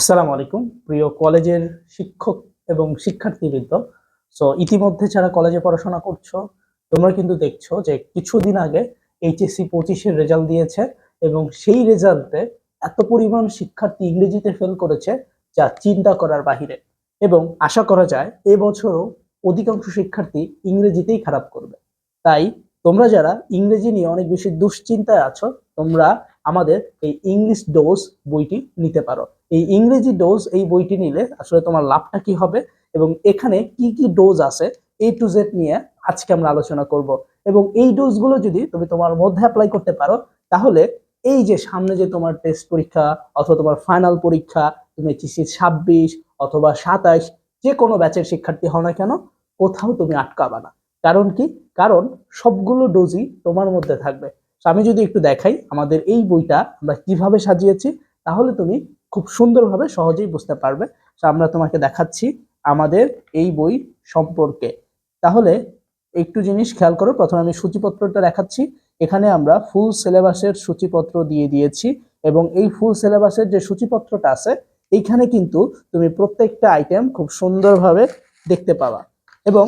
আসসালামু আলাইকুম। প্রিয় কলেজের শিক্ষক এবং শিক্ষার্থীবৃন্দ সো ইতিমধ্যে যারা কলেজে পড়াশোনা করছ, তোমরা কিন্তু দেখছ যে কিছুদিন আগে এইচএসসি পঁচিশের রেজাল্ট দিয়েছে এবং সেই রেজাল্টে এত পরিমাণ শিক্ষার্থী ইংরেজিতে ফেল করেছে যা চিন্তা করার বাহিরে। এবং আশা করা যায় এবছরও অধিকাংশ শিক্ষার্থী ইংরেজিতেই খারাপ করবে। তাই তোমরা যারা ইংরেজি নিয়ে অনেক বেশি দুশ্চিন্তায় আছো, তোমরা আমাদের এই ইংলিশ ডোজ বইটি নিতে পারো। এই ইংরেজি ডোজ এই বইটি নিলে আসলে তোমার লাভটা কি হবে এবং এখানে কি কি ডোজ আছে এ টু জেড নিয়ে আজকে আমরা আলোচনা করব। এবং এই ডোজগুলো যদি তুমি তোমার মধ্যে অ্যাপ্লাই করতে পারো, তাহলে এই যে সামনে যে তোমার টেস্ট পরীক্ষা অথবা তোমার ফাইনাল পরীক্ষা, তুমি এইচএসসি ছাব্বিশ অথবা সাতাইশ, যে কোনো ব্যাচের শিক্ষার্থী হও না কেন, কোথাও তুমি আটকাবা না। কারণ কি? কারণ সবগুলো ডোজই তোমার মধ্যে থাকবে। আমি যদি একটু দেখাই আমাদের এই বইটা আমরা কীভাবে সাজিয়েছি, তাহলে তুমি খুব সুন্দরভাবে সহজেই বুঝতে পারবে। আমরা তোমাকে দেখাচ্ছি আমাদের এই বই সম্পর্কে। তাহলে একটু জিনিস খেয়াল করো, প্রথমে আমি সূচিপত্রটা দেখাচ্ছি। এখানে আমরা ফুল সিলেবাসের সূচিপত্র দিয়ে দিয়েছি এবং এই ফুল সিলেবাসের যে সূচিপত্রটা আছে, এইখানে কিন্তু তুমি প্রত্যেকটা আইটেম খুব সুন্দরভাবে দেখতে পাবা। এবং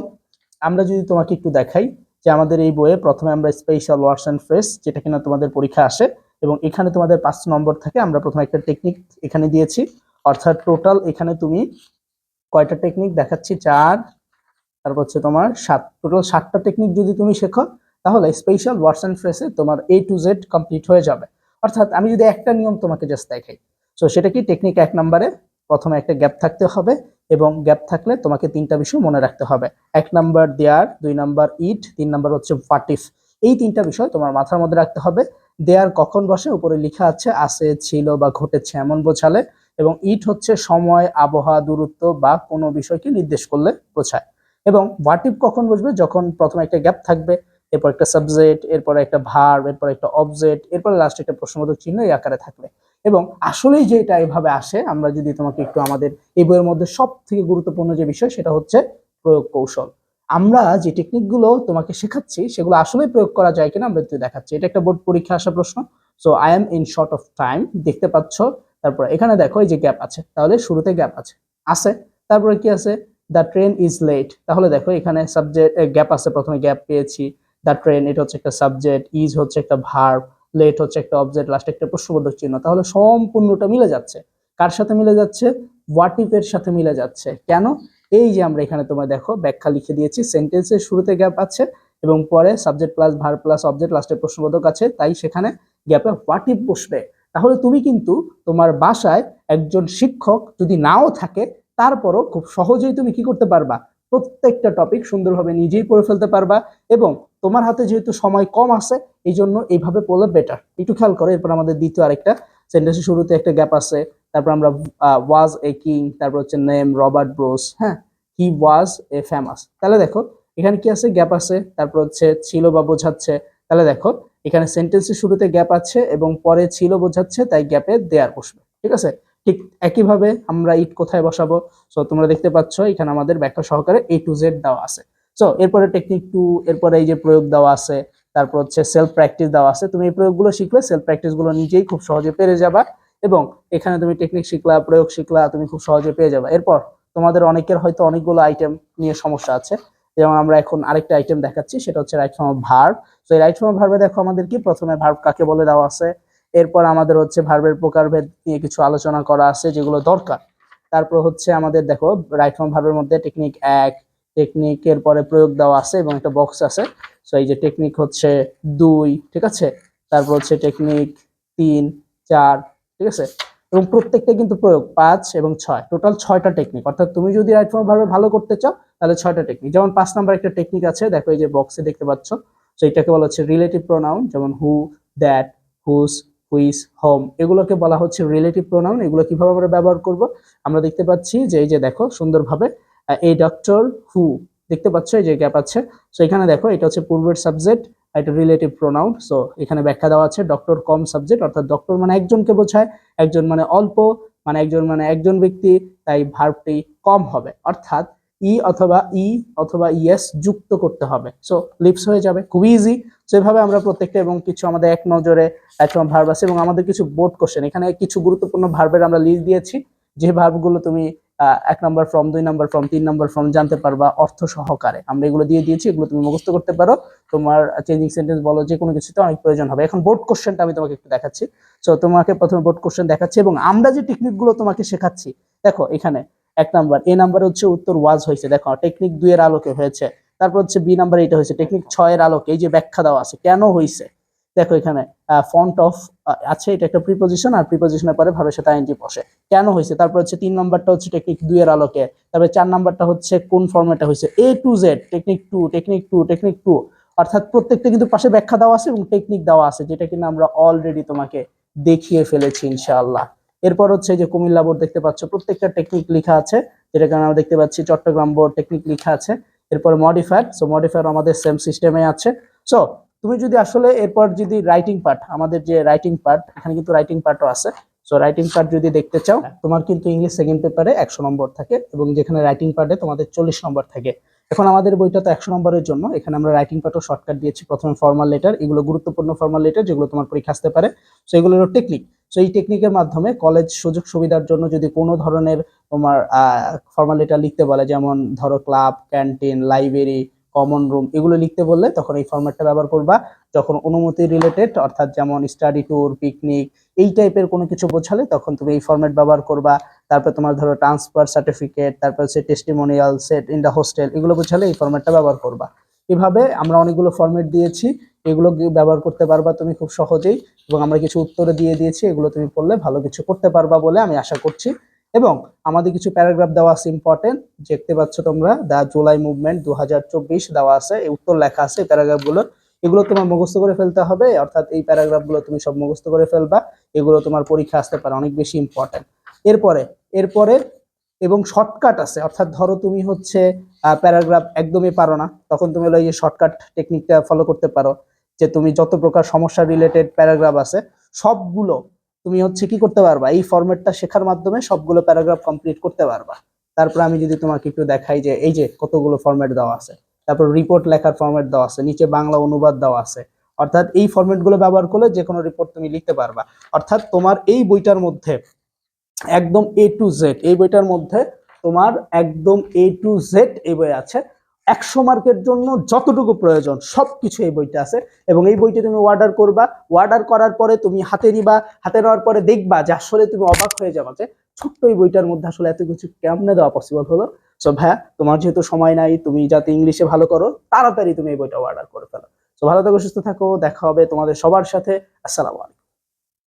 আমরা যদি তোমাকে একটু দেখাই যে আমাদের এই বইয়ে প্রথমে আমরা স্পেশাল ওয়ার্ডস অ্যান্ড ফ্রেস যেটা কিনা তোমাদের পরীক্ষা আসে, এবং এখানে তোমাদের পাঁচ নম্বর থাকে আমরা প্রথমে একটা টেকনিক এখানে দিয়েছি। অর্থাৎ টোটাল এখানে তুমি কয়টা টেকনিক দেখাচ্ছি? চার, তারপর হচ্ছে তোমার সাত। টোটাল সাতটা টেকনিক যদি তুমি শেখো, তাহলে স্পেশাল ওয়ার্ডস অ্যান্ড ফ্রেসে তোমার এ টু জেড কমপ্লিট হয়ে যাবে। অর্থাৎ আমি যদি একটা নিয়ম তোমাকে জাস্ট দেখাই। সো সেটা কি? টেকনিক এক নম্বরে, প্রথমে একটা গ্যাপ থাকতে হবে। এবং গ্যাপ থাকলে তোমাকে তিনটা বিষয় মনে রাখতে হবে। এক নাম্বার দেয়ার দুই নাম্বার ইট তিন নাম্বার হচ্ছে ফাটিফ এই তিনটা বিষয় তোমার মাথার মধ্যে রাখতে হবে। দেয়ার কখন বসে? উপরে লেখা আছে আছে, ছিল বা ঘটেছে এমন বোঝালে এবং ইট হচ্ছে সময়, আবহাওয়া, দূরত্ব বা কোনো বিষয়কে নির্দেশ করলে বোঝায়। এবং ওয়াটিভ কখন বসবে? যখন প্রথমে একটা গ্যাপ থাকবে, এরপর একটা সাবজেক্ট এরপর একটা ভার্ব এরপর একটা অবজেক্ট এরপর লাস্টে একটা প্রশ্নবোধক চিহ্ন এই আকারে থাকবে। এবং আসলেই যে এটা এভাবে আসে, আমরা যদি তোমাকে একটু আমাদের এই বইয়ের মধ্যে সব থেকে গুরুত্বপূর্ণ যে বিষয় সেটা হচ্ছে প্রয়োগ কৌশল। আমরা যে টেকনিকগুলো তোমাকে শেখাচ্ছি সেগুলো আসলে প্রয়োগ করা যায় কিনা আমরা একটু দেখাচ্ছি। এটা একটা বোর্ড পরীক্ষা আসা প্রশ্ন। So I am in short of time দেখতে পাচ্ছ। তারপর এখানে দেখো এই যে গ্যাপ আছে, তাহলে শুরুতে গ্যাপ আছে। আছে, তারপরে কি আছে? দ্য ট্রেন ইজ লেট তাহলে দেখো এখানে সাবজেক্ট গ্যাপ আছে, প্রথমে গ্যাপ পেয়েছি। দ্য ট্রেন এটা হচ্ছে একটা সাবজেক্ট ইজ হচ্ছে একটা ভার্ব লেট হচ্ছে একটা অবজেক্ট লাস্টে একটা প্রশ্নবোধক চিহ্ন। তাহলে সম্পূর্ণটা মিলে যাচ্ছে। কার সাথে মিলে যাচ্ছে? হোয়াট এর সাথে মিলে যাচ্ছে। কেন? এই যে আমরা এখানে তোমার দেখো, ব্যাখ্যা লিখে দিয়েছি সেন্টেন্সের শুরুতে গ্যাপ আছে এবং পরে subject plus verb plus object লাস্টে প্রশ্নবোধক আছে, তাই সেখানে গ্যাপে হোয়াট ইফ বসবে। তাহলে তুমি কিন্তু তোমার বাসায় একজন শিক্ষক যদি নাও থাকে, তারপরও খুব সহজেই তুমি কি করতে পারবা? প্রত্যেকটা টপিক সুন্দরভাবে নিজেই পড়ে ফেলতে পারবা এবং তোমার হাতে যেহেতু সময় কম আছে এই জন্য এইভাবে পড়লে বেটার একটু খেয়াল করো, এরপর আমাদের দ্বিতীয় আরেকটা সেন্টেন্সের শুরুতে একটা গ্যাপ আছে, তারপর আমরা ওয়াজ এ কিং তারপর হচ্ছে নেম রবার্ট ব্রোস হ্যাঁ? হি ওয়াজ এ ফেমাস তাহলে দেখো, এখানে কি আছে? গ্যাপ আছে, তারপর হচ্ছে ছিল বা বোঝাচ্ছে। তাহলে দেখো, এখানে সেন্টেন্সের শুরুতে গ্যাপ আছে এবং পরে ছিল বোঝাচ্ছে, তাই গ্যাপে দেয়ার বসবে। ঠিক আছে? ঠিক একইভাবে আমরা ইট কোথায় বসাবো? সো তোমরা দেখতে পাচ্ছ, এখানে আমাদের ব্যাখ্যা সহকারে এ টু জেড দেওয়া আছে। সো এরপরে টেকনিক টু এরপরে এই যে প্রয়োগ দেওয়া আছে, তারপর হচ্ছে সেলফ প্র্যাকটিস দেওয়া আছে। তুমি এই প্রয়োগগুলো শিখলে সেলফ প্র্যাকটিসগুলো নিজেই খুব সহজে পেরে যাবা এবং এখানে তুমি টেকনিক শিখলা, প্রয়োগ শিখলা, তুমি খুব সহজে পেয়ে যাবে। এরপর তোমাদের অনেকের হয়তো অনেকগুলো আইটেম নিয়ে সমস্যা আছে। যেমন আমরা এখন আরেকটা আইটেম দেখাচ্ছি, সেটা হচ্ছে রাইট ফর্ম ভার্ব তো এই রাইট ফর্ম ভার্বে দেখো আমাদের কি? প্রথমে ভার্ব কাকে বলে দেওয়া আছে? এরপর আমাদের হচ্ছে ভার্বের প্রকারভেদ নিয়ে কিছু আলোচনা করা আছে যেগুলো দরকার। তারপর হচ্ছে আমাদের দেখো রাইট ফর্ম ভার্বের মধ্যে টেকনিক এক টেকনিকের পরে প্রয়োগ দেওয়া আছে এবং একটা বক্স আছে। সো এই যে টেকনিক হচ্ছে দুই, ঠিক আছে? তারপর হচ্ছে টেকনিক তিন, চার, ঠিক আছে? এবং প্রত্যেকটা কিন্তু প্রয়োগ, পাঁচ এবং ছয়। টোটাল ছয়টা টেকনিক অর্থাৎ তুমি যদি রাইট ফর্ম ভাবে ভালো করতে চাও, তাহলে ছয়টা টেকনিক যেমন পাঁচ নাম্বার একটা টেকনিক আছে, দেখো এই যে বক্সে দেখতে পাচ্ছ। তো এটাকে বলা হচ্ছে রিলেটিভ প্রোনাউন যেমন হু দ্যাট হুস হুইস হোম, এগুলোকে বলা হচ্ছে রিলেটিভ প্রোনাউন এগুলো কীভাবে আমরা ব্যবহার করব? আমরা দেখতে পাচ্ছি যে এই যে দেখো, সুন্দরভাবে এই ডক্টর হু দেখতে পাচ্ছ? এই যে গ্যাপ আছে। সো এখানে দেখো, এটা হচ্ছে পূর্বের সাবজেক্ট এটা রিলেটিভ প্রোনাউন সো এখানে ব্যাখ্যা দেওয়া আছে ডক্টর কম সাবজেক্ট অর্থাৎ ডক্টর মানে একজনকে বোঝায়, একজন মানে অল্প মানে একজন মানে একজন ব্যক্তি, তাই ভার্বটি কম হবে। অর্থাৎ, ই অথবা ই অথবা ইএস যুক্ত করতে হবে। সো লিপস হয়ে যাবে। খুবই ইজি সো এভাবে আমরা প্রত্যেকটা এবং কিছু আমাদের এক নজরে একরকম ভার্ব আছে এবং আমাদের কিছু বোর্ড কোশ্চেন এখানে কিছু গুরুত্বপূর্ণ ভার্বের আমরা লিস্ট দিয়েছি। যে ভার্বগুলো তুমি এক নাম্বার ফর্ম দুই নাম্বার ফর্ম তিন নাম্বার ফর্ম জানতে পারবা অর্থ সহকারে। আমরা এগুলো দিয়ে দিয়েছি, এগুলো তুমি মুখস্থ করতে পারো। তোমার চেঞ্জিং সেন্টেন্স বলো যে কোনো কিছুতে অনেক প্রয়োজন হবে। এখন বোর্ড কোশ্চেনটা আমি তোমাকে একটু দেখাচ্ছি। সো তোমাকে প্রথমে বোর্ড কোশ্চেন দেখাচ্ছি এবং আমরা যে টেকনিকগুলো তোমাকে শেখাচ্ছি, দেখো এখানে এক নাম্বার এ নাম্বার হচ্ছে উত্তর ওয়াজ হয়েছে। দেখো টেকনিক দুই এর আলোকে হয়েছে। তারপর হচ্ছে বি নাম্বার এটা হয়েছে। টেকনিক ছয়ের আলোকে এই যে ব্যাখ্যা দেওয়া আছে, কেন হয়েছে দেখো এখানে ফন্ট অফ আছে, এটা একটা প্রিপোজিশন আর প্রিপোজিশনের পরে ভাবের সাথে আইনজি বসে। কেন হয়েছে তারপর হচ্ছে তিন নাম্বারটা হচ্ছে টেকনিক দুই এর আলোকে। তারপরে চার নাম্বারটা হচ্ছে কোন ফর্মেটটা হয়েছে A to Z technique to technique to technique to অর্থাৎ প্রত্যেকটা কিন্তু পাশে ব্যাখ্যা দেওয়া আছে এবং টেকনিক দেওয়া আছে, যেটা কিনা আমরা অলরেডি তোমাকে দেখিয়ে ফেলেছি, ইনশাআল্লাহ। এরপর হচ্ছে যে কুমিল্লা বোর্ড দেখতে পাচ্ছ, প্রত্যেকটা টেকনিক লেখা আছে যেটা কারণে আমরা দেখতে পাচ্ছি, চট্টগ্রাম বোর্ড টেকনিক লেখা আছে। এরপর মডিফায়ার সো মডিফায়ার আমাদের সেম সিস্টেমে আছে। সো তুমি যদি আসলে এরপর যদি রাইটিং পার্ট আমাদের যে রাইটিং পার্ট এখানে কিন্তু রাইটিং পার্টও আছে। সো রাইটিং পার্ট যদি দেখতে চাও তোমার কিন্তু ইংলিশ সেকেন্ড পেপারে একশো নম্বর থাকে এবং যেখানে রাইটিং পার্টে তোমাদের চল্লিশ নম্বর থাকে। এখন আমাদের বইটা তো একশো নম্বরের জন্য এখানে আমরা রাইটিং পার্টও শর্টকাট দিয়েছি প্রথমে ফর্মাল লেটার এগুলো গুরুত্বপূর্ণ ফর্মাল লেটার যেগুলো তোমার পরীক্ষা আসতে পারে। সো এগুলো হলো টেকনিক সো এই টেকনিকের মাধ্যমে কলেজ সুযোগ সুবিধার জন্য যদি কোনো ধরনের তোমার ফর্মাল লেটার লিখতে বলে, যেমন ধরো club canteen library common room এগুলো লিখতে বললে তখন এই ফরম্যাটটা ব্যবহার করবা। যখন অনুমতি রিলেটেড অর্থাৎ যেমন স্টাডি ট্যুর পিকনিক এই টাইপের কোনো কিছু বোঝালে তখন তুমি এই ফরম্যাট ব্যবহার করবা। তারপর তোমার ধরো ট্রান্সফার সার্টিফিকেট তারপর হচ্ছে testimonial seat in the hostel এগুলো বোঝালে এই ফরম্যাটটা ব্যবহার করবা। এভাবে আমরা অনেকগুলো ফরম্যাট দিয়েছি। এগুলো ব্যবহার করতে পারবা তুমি খুব সহজেই এবং আমরা কিছু উত্তরে দিয়ে দিয়েছি, এগুলো তুমি পড়লে ভালো কিছু করতে পারবা বলে আমি আশা করছি। এবং আমাদের কিছু প্যারাগ্রাফ দেওয়া আছে ইম্পর্টেন্ট দেখতে পাচ্ছ তোমরা দা জুলাই মুভমেন্ট দু হাজার চব্বিশ দেওয়া আছে, এই উত্তর লেখা আছে এই প্যারাগ্রাফগুলো এগুলো তোমার মুখস্থ করে ফেলতে হবে, অর্থাৎ এই প্যারাগ্রাফগুলো তুমি সব মুখস্থ করে ফেলবা, এগুলো তোমার পরীক্ষা আসতে পারে অনেক বেশি ইম্পর্টেন্ট এরপরে এরপরে এবং শর্টকাট আছে। অর্থাৎ ধরো তুমি হচ্ছে প্যারাগ্রাফ একদমই পারো না, তখন তুমি হলো এই শর্টকাট টেকনিকটা ফলো করতে পারো। যে তুমি যত প্রকার সমস্যা রিলেটেড প্যারাগ্রাফ আছে, সবগুলো তুমি হচ্ছে কি করতে পারবা? এই ফরম্যাটটা শেখার মাধ্যমে সবগুলো প্যারাগ্রাফ কমপ্লিট করতে পারবা। তারপর আমি যদি তোমাকে একটু দেখাই যে, এই যে কতগুলো ফরম্যাট দেওয়া আছে। তারপর রিপোর্ট লেখার ফরম্যাট দেওয়া আছে, নিচে বাংলা অনুবাদ দেওয়া আছে। অর্থাৎ এই ফরম্যাটগুলো ব্যবহার করলে যে কোনো রিপোর্ট তুমি লিখতে পারবা। অর্থাৎ তোমার এই বইটার মধ্যে একদম এ টু জেড এই বইটার মধ্যে তোমার একদম এ টু জেড এই বই আছে। একশো মার্কের জন্য যতটুকু প্রয়োজন, সবকিছু এই বইটা আছে। এবং এই বইটা তুমি অর্ডার করবা। অর্ডার করার পরে তুমি হাতে নিবা। হাতে নেওয়ার পরে দেখবা যে আসলে তুমি অবাক হয়ে যাবা যে ছোট্ট এই বইটার মধ্যে আসলে এত কিছু কেমনে দেওয়া পসিবল হলো। সো ভাইয়া, তোমার যেহেতু সময় নাই, তুমি যাতে ইংলিশে ভালো করো, তাড়াতাড়ি তুমি এই বইটা অর্ডার করে ফেলো। তো ভালো থাকো, সুস্থ থাকো। দেখা হবে তোমাদের সবার সাথে। আসসালামু আলাইকুম।